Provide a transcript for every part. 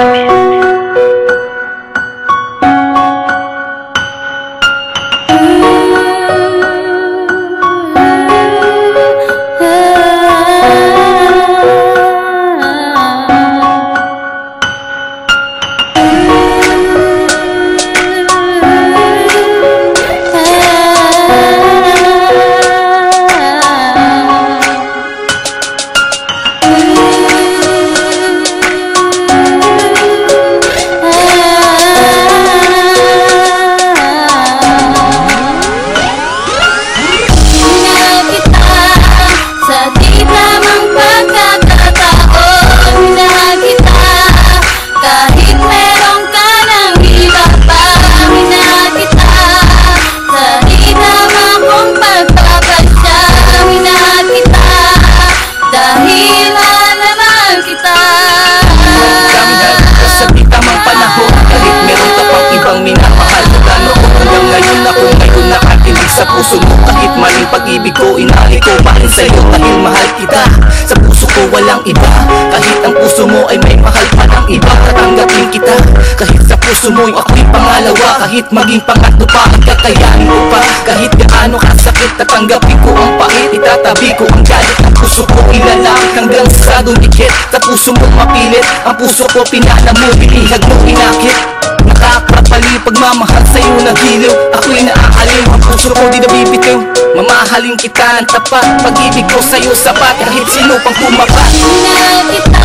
Minahal maling pag-ibig ko inali ko pa rin sa'yo Dahil mahal kita. Sa puso ko walang iba. Kahit ang puso mo ay may mahal pa ng iba Tatanggapin kita. Kahit sa puso mo ako'y pangalawa Kahit maging pangatlo pa ang kakayanin ko pa. Kahit gaano kasakit tatanggapin ko ang pait Itatabi ko ang galit ng puso ko. Ilalapit hanggang sa dumikit Sa puso mo mapilit. Ang puso ko pinala mo Binihag mo pinakit Nakakapali pagmamahal sa'yo na giliw. Ako'y naaaliw. Ang puso ko di nabibitiw Mamahalin kita ng tapat. Pag-ibig ko sa'yo sapat. Kahit sino pang pumapat Minahal kita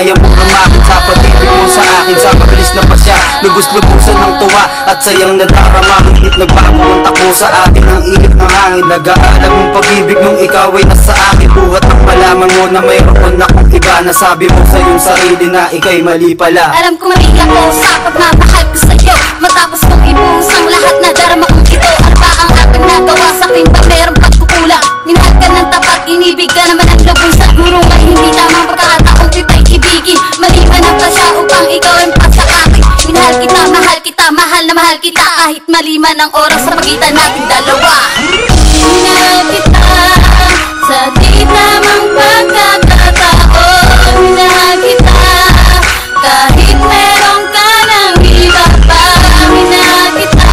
kaya mo ramakit sa pag-ibig mo sa akin Sa mabilis na pasya, lubos-lubusan ng tuwa At sayang nadarama, ngunit nagbago ang takbo sa atin Ang ihip ng hangin, nag-aalam ng pag-ibig nung ikaw ay nasa akin. Buhat ng malaman mo na mayroon akong iba Nasabi mo sa iyong sarili na ikay mali pala. Alam ko mali ako sa pagmamahal ko sa'yo Matapos kong ibuhos ang lahat na darama mahal na mahal kita Kahit mali man ang oras sa pagitan natin dalawa. Minahal kita sa di tamang pagkakataon. Minahal kita kahit meron ka ng iba pa. Minahal kita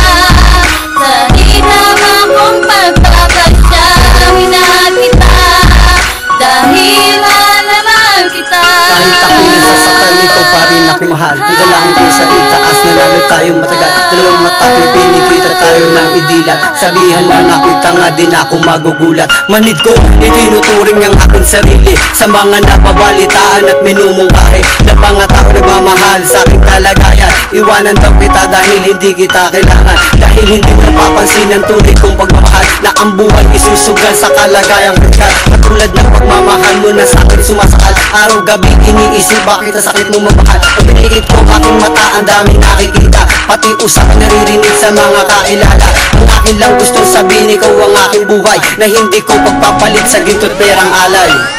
sa di tama kong pagpapasya. Minahal kita dahil mahal na mahal kita. Kahit ako'y nasasaktan, ikaw pa rin ako mahal. Ang dalangin ko sa itaas na lalo tayong matagal. Dalawang mata ko'y pinikita tayo ng idilat Sabihan man ako'y tanga din ako magugulat. Manid ko, itinuturing ang aking sarili. Sa mga napabalitaan at minumungkahi. Na mga tao nagmamahal sa aking kalagayan. Iwanan daw kita dahil hindi kita kailangan. Dahil hindi mo napapansin ang tunay kong pagmamahal Na ang buhay isusugal sa kalagayang bigat. Katulad ng pagmamahal mo na sa akin sumasakal. Araw-gabi iniisip bakit ang sakit mo mapahal Pag pinikit ko aking mata ang daming nakikita Pati usapan naririnig sa mga kakilala. Ang akin lang gusto sabihin ikaw ang aking buhay Na hindi ko pagpapalit sa ginto't perang alay